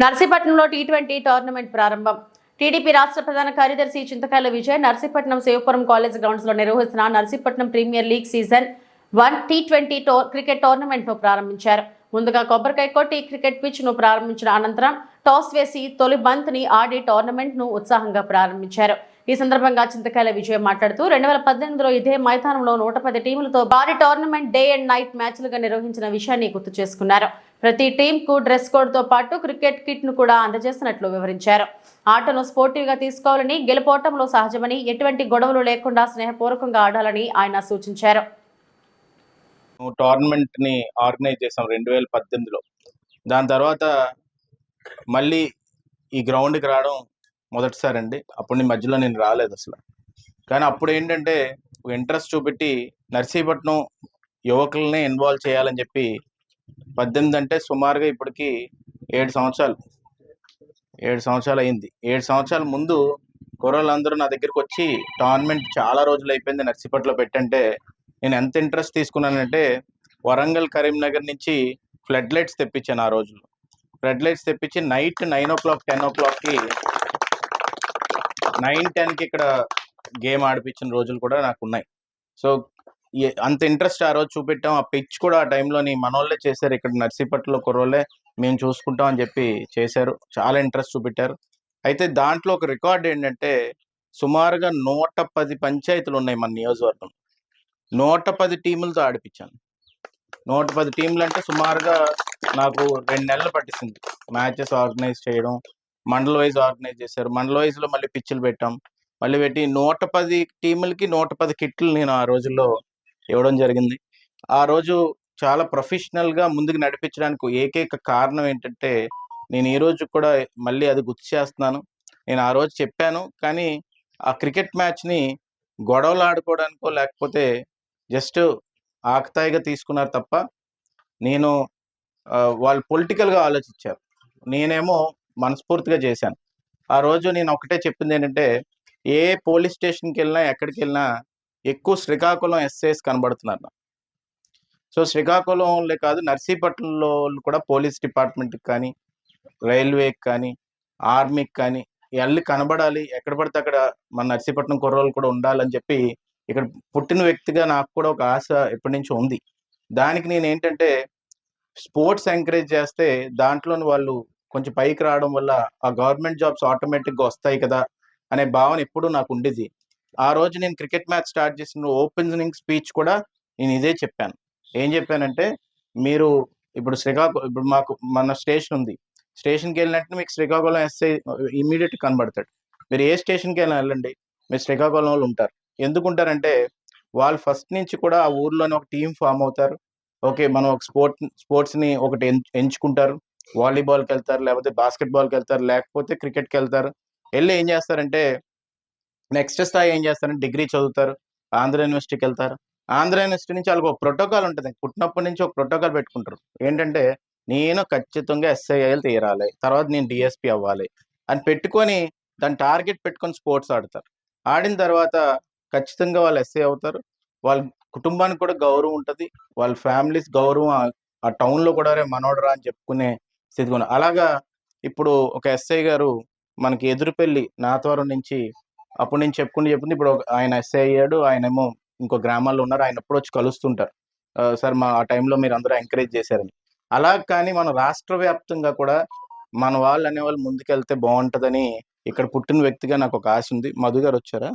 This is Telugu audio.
నర్సీపట్నంలో టీ ట్వంటీ టోర్నమెంట్ ప్రారంభం. టీడీపీ రాష్ట్ర ప్రధాన కార్యదర్శి చింతకాయల విజయ్ నర్సీపట్నం శివపురం కాలేజ్ గ్రౌండ్స్లో నిర్వహిస్తున్న Narsipatnam premier league season one T twenty to cricket టోర్నమెంట్ను ప్రారంభించారు. ముందుగా కొబ్బరికాయ కొట్టి క్రికెట్ పిచ్ను ప్రారంభించిన అనంతరం టాస్ వేసి తొలి బంత్ని ఆడి టోర్నమెంట్ను ఉత్సాహంగా ప్రారంభించారు. ఈ సందర్భంగా చింతకాయల విజయ్ మాట్లాడుతూ రెండు వేల పద్దెనిమిదిలో ఇదే మైదానంలో నూట పది టీములతో భారీ టోర్నమెంట్ డే అండ్ నైట్ మ్యాచ్లుగా నిర్వహించిన విషయాన్ని గుర్తు చేసుకున్నారు. ప్రతి టీంకు డ్రెస్ కోడ్తో పాటు క్రికెట్ కిట్ను కూడా అందజేసినట్లు వివరించారు. ఆటను స్పోర్టివ్గా తీసుకోవాలని గెలుపోవటంలో సహజమని ఎటువంటి గొడవలు లేకుండా స్నేహపూర్వకంగా ఆడాలని ఆయన సూచించారు. టోర్నమెంట్ని ఆర్గనైజ్ చేసాం రెండు వేల పద్దెనిమిదిలో. దాని తర్వాత మళ్ళీ ఈ గ్రౌండ్కి రావడం మొదటిసారి అండి. అప్పుడు నేను మధ్యలో నేను రాలేదు అసలు. కానీ అప్పుడు ఏంటంటే ఇంట్రెస్ట్ చూపెట్టి నర్సీపట్నం యువకుల్ని ఇన్వాల్వ్ చేయాలని చెప్పి పద్దెనిమిది అంటే సుమారుగా ఇప్పటికి ఏడు సంవత్సరాలు. ఏడు సంవత్సరాలు అయింది. ఏడు సంవత్సరాల ముందు కుర్రోళ్ళందరూ నా దగ్గరికి వచ్చి టోర్నమెంట్ చాలా రోజులు అయిపోయింది నర్సిపట్లో పెట్టంటే నేను ఎంత ఇంట్రెస్ట్ తీసుకున్నానంటే వరంగల్ కరీంనగర్ నుంచి ఫ్లడ్ లైట్స్ తెప్పించాను ఆ రోజుల్లో. ఫ్లడ్ లైట్స్ తెప్పించి night nine o'clock ten ఓ క్లాక్కి నైన్ టెన్కి ఇక్కడ గేమ్ ఆడిపించిన రోజులు కూడా నాకు ఉన్నాయి. సో అంత ఇంట్రెస్ట్ ఆ రోజు చూపెట్టాం. ఆ పిచ్ కూడా ఆ టైంలోని మనోళ్ళే చేశారు. ఇక్కడ నర్సీపట్లో కుర్రోళ్ళే మేము చూసుకుంటాం అని చెప్పి చేశారు. చాలా ఇంట్రెస్ట్ చూపెట్టారు. అయితే దాంట్లో ఒక రికార్డ్ ఏంటంటే సుమారుగా నూట పది పంచాయతీలు ఉన్నాయి మన నియోజకవర్గం నూట పది టీములతో ఆడిపించాను నూట పది టీంలు అంటే సుమారుగా నాకు రెండు నెలలు పట్టించింది మ్యాచెస్ ఆర్గనైజ్ చేయడం మండల్ వైజ్ ఆర్గనైజ్ చేశారు. మండల్ వైజ్లో మళ్ళీ పిచ్చులు పెట్టాం. మళ్ళీ పెట్టి నూట పది టీములకి నూట పది కిట్లు నేను ఆ రోజుల్లో ఇవ్వడం జరిగింది. ఆ రోజు చాలా ప్రొఫెషనల్గా ముందుకు నడిపించడానికి ఏకైక కారణం ఏంటంటే నేను ఈ రోజు కూడా మళ్ళీ అది గుర్తు చేస్తున్నాను. నేను ఆ రోజు చెప్పాను కానీ ఆ క్రికెట్ మ్యాచ్ని గొడవలు ఆడుకోవడానికో లేకపోతే జస్ట్ ఆకతాయిగా తీసుకున్నారు తప్ప నేను వాళ్ళు పొలిటికల్గా ఆలోచించారు. నేనేమో మనస్ఫూర్తిగా చేశాను. ఆ రోజు నేను ఒకటే చెప్పింది ఏంటంటే ఏ పోలీస్ స్టేషన్కి వెళ్ళినా ఎక్కడికి వెళ్ళినా ఎక్కువ శ్రీకాకుళం ఎస్ఐస్ కనబడుతున్నారు సో శ్రీకాకుళంలో కాదు నర్సీపట్నంలో కూడా పోలీస్ డిపార్ట్మెంట్కి కానీ రైల్వేకి కానీ ఆర్మీకి కానీ వెళ్ళి కనబడాలి. ఎక్కడ పడితే అక్కడ మన నర్సీపట్నం కుర్రోళ్ళు కూడా ఉండాలని చెప్పి ఇక్కడ పుట్టిన వ్యక్తిగా నాకు కూడా ఒక ఆశ ఎప్పటి నుంచో ఉంది. దానికి నేను ఏంటంటే స్పోర్ట్స్ ఎంకరేజ్ చేస్తే దాంట్లోని వాళ్ళు కొంచెం పైకి రావడం వల్ల ఆ గవర్నమెంట్ జాబ్స్ ఆటోమేటిక్గా వస్తాయి కదా అనే భావన ఎప్పుడూ నాకు ఉండేది. ఆ రోజు నేను క్రికెట్ మ్యాచ్ స్టార్ట్ చేసిన ఓపెనింగ్ స్పీచ్ కూడా నేను ఇదే చెప్పాను. ఏం చెప్పానంటే మీరు ఇప్పుడు శ్రీకాకుళం ఇప్పుడు మాకు మన స్టేషన్ ఉంది. స్టేషన్కి వెళ్ళినట్టు మీకు శ్రీకాకుళం ఎస్ఐ ఇమీడియట్ కనబడతాడు. మీరు ఏ స్టేషన్కి వెళ్ళినా వెళ్ళండి. మీరు శ్రీకాకుళం వాళ్ళు ఉంటారు. ఎందుకు ఉంటారంటే వాళ్ళు ఫస్ట్ నుంచి కూడా ఆ ఊర్లోనే ఒక టీం ఫామ్ అవుతారు. ఓకే మనం ఒక స్పోర్ట్ స్పోర్ట్స్ని ఒకటి ఎంచుకుంటారు. వాలీబాల్కి వెళ్తారు లేకపోతే బాస్కెట్బాల్కి వెళ్తారు లేకపోతే క్రికెట్కి వెళ్తారు. వెళ్ళి ఏం చేస్తారంటే నెక్స్ట్ స్థాయి ఏం చేస్తారంటే డిగ్రీ చదువుతారు ఆంధ్ర యూనివర్సిటీకి వెళ్తారు. ఆంధ్ర యూనివర్సిటీ నుంచి వాళ్ళకి ఒక ప్రోటోకాల్ ఉంటుంది. పుట్టినప్పటి నుంచి ఒక ప్రోటోకాల్ పెట్టుకుంటారు. ఏంటంటే నేను ఖచ్చితంగా ఎస్ఐఐలు తీరాలి. తర్వాత నేను డిఎస్పి అవ్వాలి అని పెట్టుకొని దాని టార్గెట్ పెట్టుకొని స్పోర్ట్స్ ఆడతారు. ఆడిన తర్వాత ఖచ్చితంగా వాళ్ళు ఎస్ఐ అవుతారు. వాళ్ళ కుటుంబానికి కూడా గౌరవం ఉంటుంది. వాళ్ళ ఫ్యామిలీస్ గౌరవం ఆ- టౌన్లో కూడా రే మనోడరా అని చెప్పుకునే స్థితి అలాగా ఇప్పుడు ఒక ఎస్ఐ గారు మనకి ఎదురుపెళ్ళి నాతవరం నుంచి అప్పటి నుంచి చెప్పుకుంటూ చెప్పుకుంటూ ఇప్పుడు ఆయన ఎస్ఐ అయ్యాడు ఆయన ఏమో ఇంకో గ్రామాల్లో ఉన్నారు ఆయన ఎప్పుడు వచ్చి కలుస్తుంటారు. సార్ మా ఆ టైంలో మీరు అందరూ ఎంకరేజ్ చేశారని. అలా కానీ మన రాష్ట్ర వ్యాప్తంగా కూడా మన వాళ్ళు అనేవాళ్ళు ముందుకెళ్తే బాగుంటదని ఇక్కడ పుట్టిన వ్యక్తిగా నాకు ఒక ఆశ ఉంది. మధు గారు వచ్చారా?